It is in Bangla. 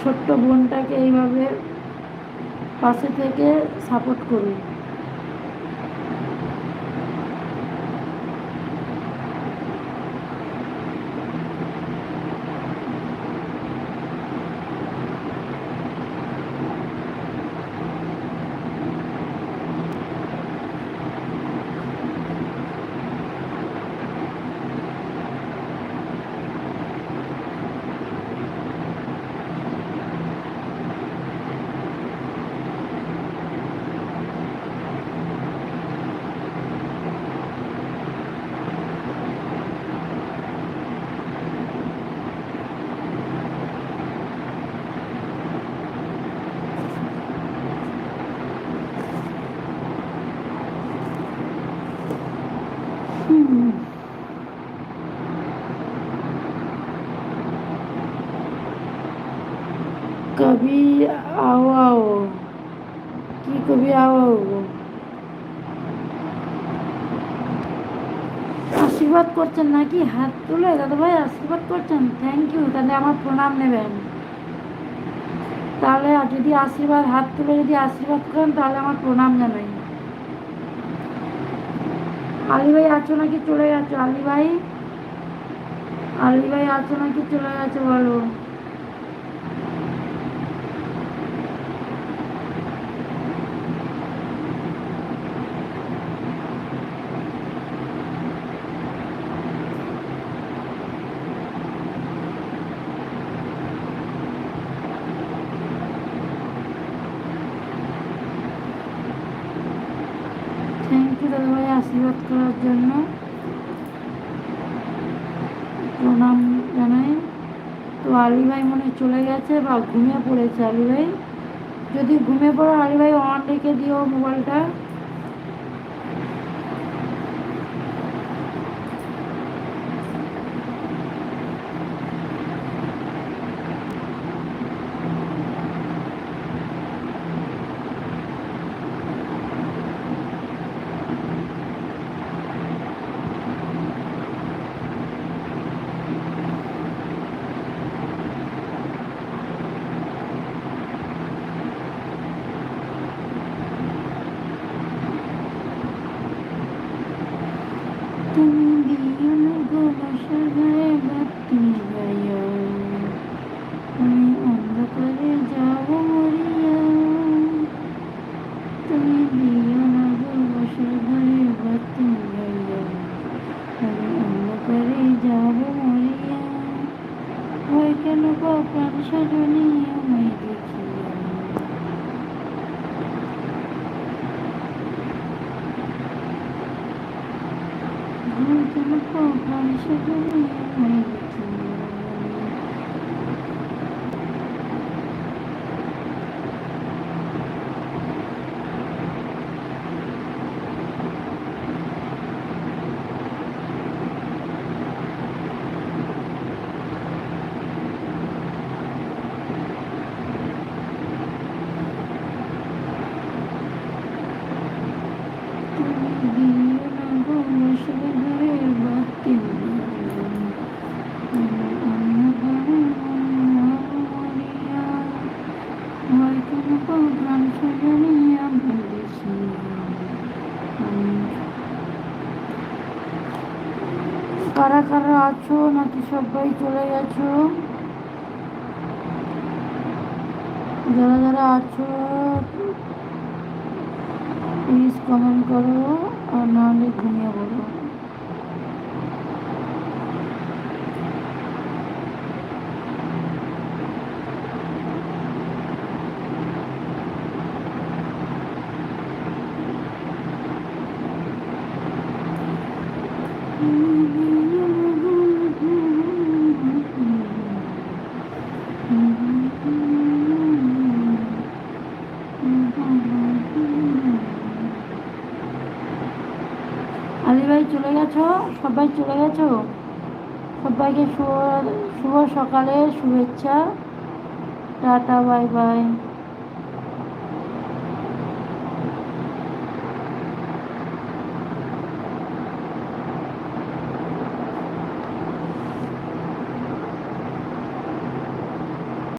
ছোট্ট বোনটাকে এইভাবে পাশে থেকে সাপোর্ট করুন। কবি আও আও কি কবি আও আও আশীর্বাদ করছেন নাকি? হাত তুলে দাদা ভাই, আশীর্বাদ করছেন? থ্যাংক ইউ তাহলে আমার প্রণাম নেবেন। তাহলে যদি আশীর্বাদ, হাত তুলে যদি আশীর্বাদ করেন, তাহলে আমার প্রণাম জানাই। আলি ভাই, আছো নাকি? চলে গেছো। আলি ভাই আলি ভাই, আছো নাকি? চলে গেছো, বলো থ্যাংক ইউ দাদা ভাই আশীর্বাদ করার জন্য প্রণাম জানাই। তো আলি ভাই মনে চলে গেছে বা ঘুমিয়ে পড়েছে আলি ভাই। যদি ঘুমিয়ে পড়ো, আলি ভাই অন রেখে দিও মোবাইলটা কেন প্রাণ সজনী আমায় দেখিয়া ভয় কেন কারা কারা আছো? নাকি সবাই চলে গেছো? যারা যারা আছো প্লিজ কমেন্ট করো। আর নাহলে ঘুমিয়ে বলো আলি ভাই চলে গেছো? সবাই চলে গেছো? সবাইকে শুভ শুভ সকালে শুভেচ্ছা। Tata bye bye.